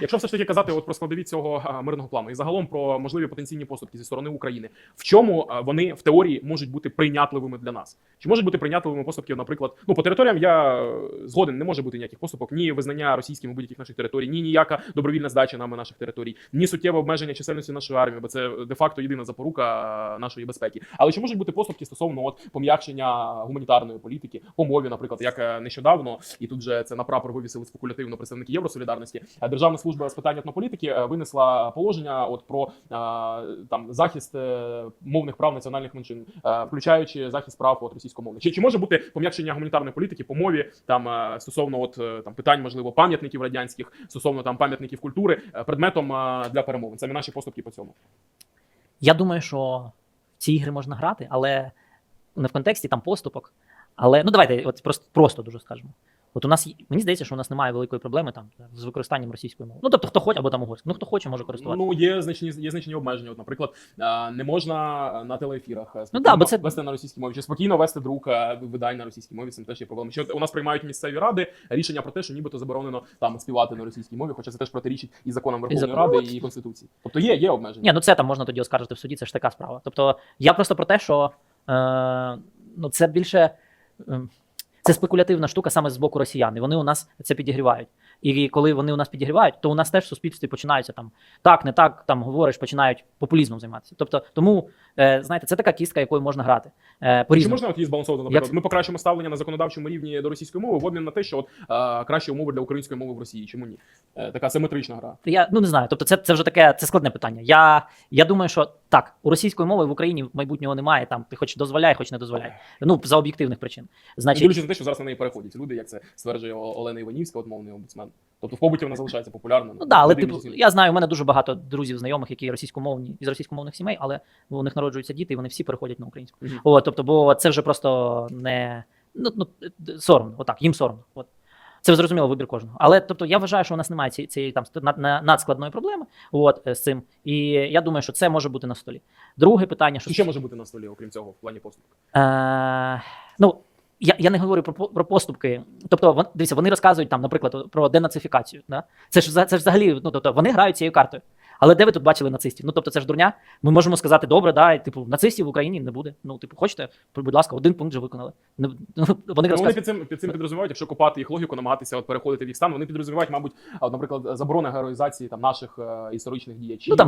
Якщо все ж таки казати от про складові цього мирного плану і загалом про можливі потенційні поступки зі сторони України, в чому вони в теорії можуть бути прийнятливими для нас? Чи можуть бути прийнятливими поступки, наприклад, ну по територіям я е, згоден, не може бути ніяких поступок, ні визнання російськими будь-яких наших територій, ні ніяка добровільна здача нами наших територій, ні суттєве обмеження чисельності нашої армії, бо це де-факто єдина запорука нашої безпеки. Але чи можуть бути поступки стосовно от пом'якшення гуманітарної політики по мові, наприклад, як е, нещодавно, і тут же це на прапор вивісили спекулятивно представники Євросолідарності. е, Державна служба з питань етнополітики е, винесла положення от про е, там захист е, мовних прав національних меншин, включаючи захист прав от російськомовних. Чи, чи може бути пом'якшення гуманітарної політики по мові там стосовно от там питань, можливо, пам'ятників радянських, стосовно там пам'ятників культури, предметом для перемовин? Це наші поступки по цьому. Я думаю, що ці ігри можна грати, але не в контексті там поступок. Але ну давайте, от просто, просто дуже скажемо. От у нас мені здається, що у нас немає великої проблеми там з використанням російської мови. Ну тобто, хто хоче або там угорською. Ну хто хоче, може користуватися. Ну є значні є значні обмеження. От, наприклад, не можна на телеефірах е, Ну да, бо це- вести на російській мові, чи спокійно вести друк е, видань на російській мові. Це теж є проблема. Що у нас приймають місцеві ради рішення про те, що нібито заборонено там співати на російській мові, хоча це теж протирічить і законам Верховної законам. Ради, і конституції. Тобто є, є обмеження. Ні, ну це там можна тоді оскаржити в суді, це ж така справа. Тобто, я просто про те, що е, ну, це більше. Це спекулятивна штука саме з боку росіян, і вони у нас це підігрівають. І коли вони у нас підігрівають, то у нас теж в суспільстві починаються там так, не так, там говориш, починають популізмом займатися. Тобто, тому е, знаєте, це така кістка, якою можна грати. Е, Чи по-різному. можна от її збалансовувати, наприклад? Як- Ми покращимо ставлення на законодавчому рівні до російської мови в обмін на те, що от е, кращі умови для української мови в Росії. Чому ні? Е, така симетрична гра. Я ну не знаю. Тобто, це, це вже таке це складне питання. Я, я думаю, що так, у російської мови в Україні майбутнього немає. Там ти хоч дозволяй, хоч не дозволяй. Ну за об'єктивних причин. Значить, Дивлячись на те, що зараз на неї переходять люди, як це стверджує Олена Іванівська, от мовний омбудсмен. Тобто в побуті вона залишається популярною. Ну да, але типу, я знаю, у мене дуже багато друзів, знайомих, які російськомовні із російськомовних сімей, але у них народжуються діти, і вони всі переходять на українську. От, тобто, бо це вже просто не ну, ну соромно. Отак, їм соромно. От. Це зрозуміло вибір кожного. Але тобто я вважаю, що у нас немає цієї, цієї там надскладної проблеми. От е, з цим. І я думаю, що це може бути на столі. Друге питання, що ще може бути на столі, окрім цього, в плані поступок? Е, ну, я, я не говорю про, про поступки. Тобто, вон, дивіться, вони розказують там, наприклад, про денацифікацію. Да? Це ж це ж взагалі, ну тобто, вони грають цією картою. Але де ви тут бачили нацистів? Ну тобто, це ж дурня. Ми можемо сказати, добре, да, і, типу, нацистів в Україні не буде. Ну, типу, хочете, будь ласка, один пункт вже виконали. Не, ну, вони Ну, вони під цим під цим підрозумівають, якщо копати їх логіку, намагатися от переходити в їх стан. Вони підрозумівають, мабуть, от, наприклад, заборона героїзації там наших е, історичних діячів. Ну, там